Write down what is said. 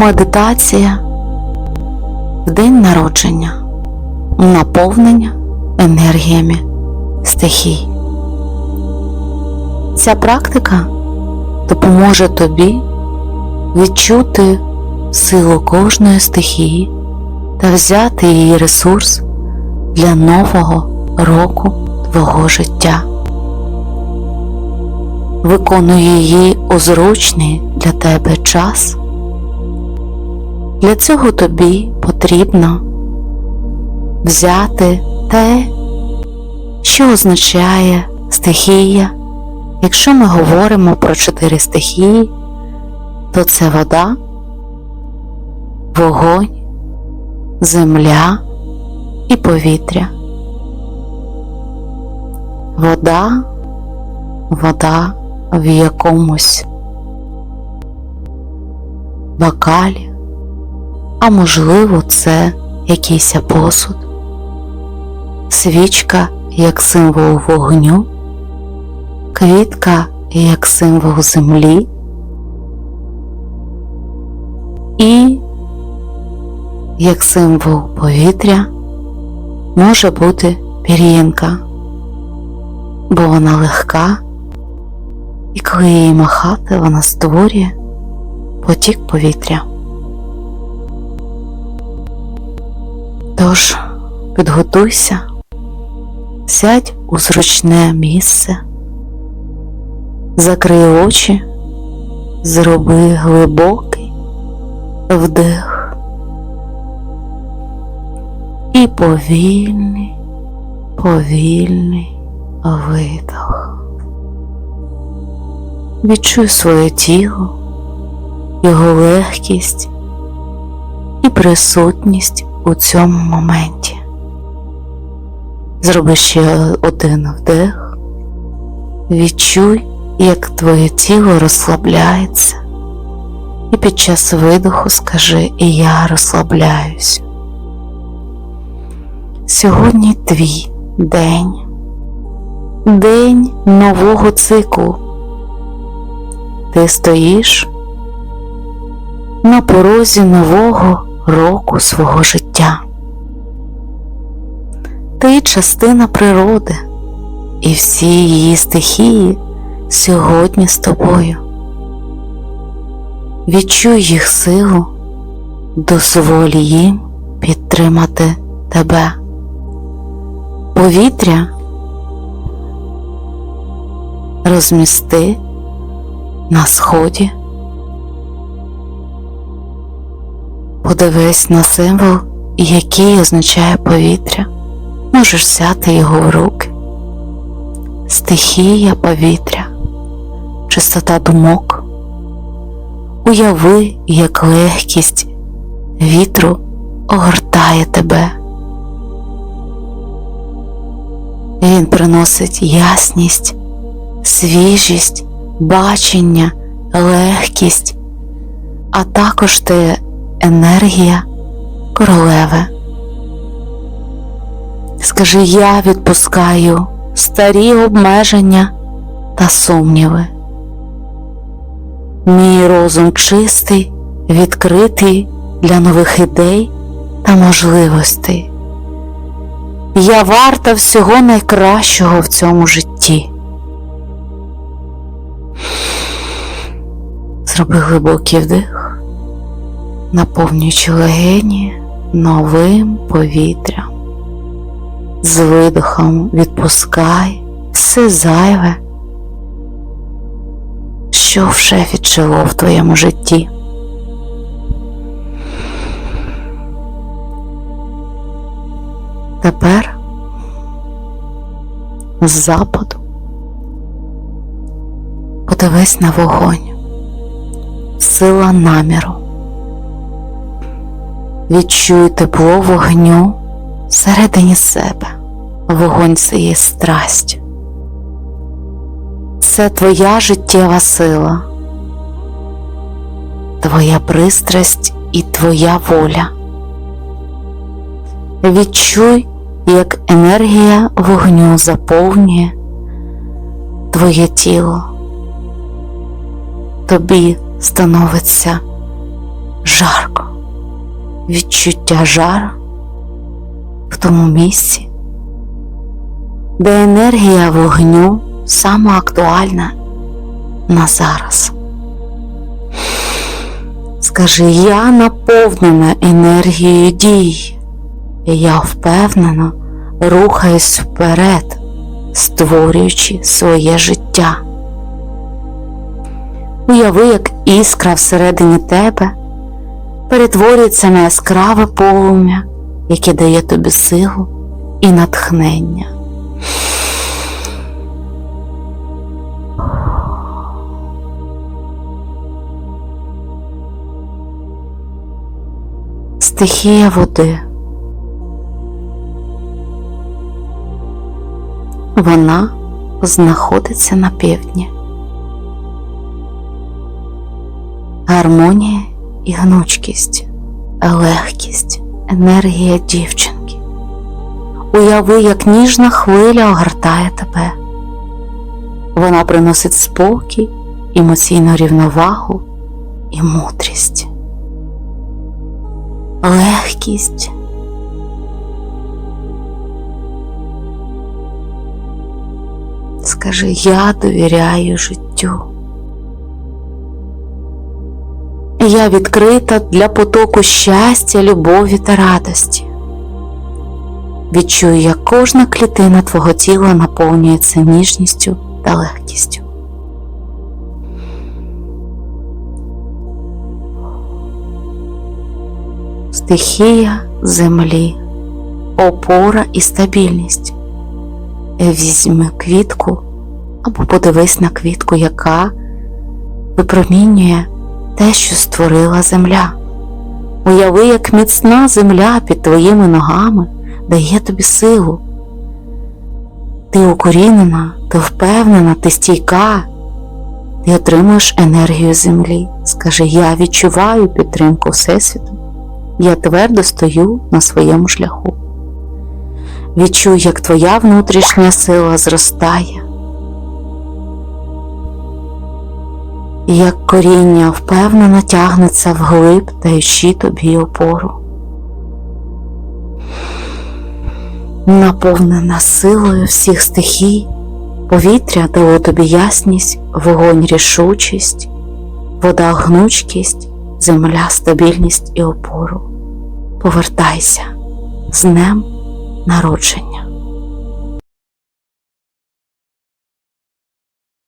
Медитація в день народження, наповнення енергіями стихій. Ця практика допоможе тобі відчути силу кожної стихії та взяти її ресурс для нового року твого життя. Виконуй її у зручний для тебе час. Для цього тобі потрібно взяти те, що означає стихія. Якщо ми говоримо про чотири стихії, то це вода, вогонь, земля і повітря. Вода, вода в якомусь бокалі, а можливо, це якийсь посуд, свічка як символ вогню, квітка як символ землі. І як символ повітря може бути пір'їнка, бо вона легка, і коли її махати, вона створює потік повітря. Тож підготуйся, сядь у зручне місце, закрий очі, зроби глибокий вдих. І повільний, повільний видох. Відчуй своє тіло, його легкість і присутність у цьому моменті. Зроби ще один вдих, відчуй, як твоє тіло розслабляється, і під час видоху скажи і я розслабляюсь. Сьогодні твій день, день нового циклу. Ти стоїш на порозі нового року свого життя. Ти частина природи, і всі її стихії сьогодні з тобою. Відчуй їх силу, дозволь їм підтримати тебе. Повітря розмісти на сході. Подивись на символ, який означає повітря. Можеш взяти його в руки. Стихія повітря, чистота думок. Уяви, як легкість вітру огортає тебе. Він приносить ясність, свіжість, бачення, легкість, а також ти енергія королеви. Скажи, я відпускаю старі обмеження та сумніви. Мій розум чистий, відкритий для нових ідей та можливостей. Я варта всього найкращого в цьому житті. Зроби глибокий вдих, наповнюючи легені новим повітрям. З видохом відпускай все зайве, що вже віджило в твоєму житті. Тепер з западу подивись на вогонь, сила наміру. Відчуй тепло вогню всередині себе. Вогонь це є страсть. Це твоя життєва сила, твоя пристрасть і твоя воля. Відчуй, як енергія вогню заповнює твоє тіло. Тобі становиться жарко, відчуття жару в тому місці, де енергія вогню саме актуальна на зараз. Скажи, я наповнена енергією дій, і я впевнено рухаюсь вперед, створюючи своє життя. Уяви, як іскра всередині тебе перетворюється на яскраве полум'я, яке дає тобі силу і натхнення. Стихія води. Вона знаходиться на півдні. Гармонія і гнучкість, легкість, енергія дівчинки. Уяви, як ніжна хвиля огортає тебе. Вона приносить спокій, емоційну рівновагу і мудрість. Легкість. Скажи, я довіряю життю. Я відкрита для потоку щастя, любові та радості. Відчую, як кожна клітина твого тіла наповнюється ніжністю та легкістю. Стихія землі, опора і стабільність. Візьми квітку або подивись на квітку, яка випромінює те, що створила земля. Уяви, як міцна земля під твоїми ногами дає тобі силу. Ти укорінена, ти впевнена, ти стійка, ти отримуєш енергію землі. Скажи, я відчуваю підтримку Всесвіту, я твердо стою на своєму шляху. Відчуй, як твоя внутрішня сила зростає, як коріння впевнено тягнеться вглиб, даючи тобі опору. Наповнена силою всіх стихій, повітря дало тобі ясність, вогонь рішучість, вода гнучкість, земля стабільність і опору. Повертайся з днем народження.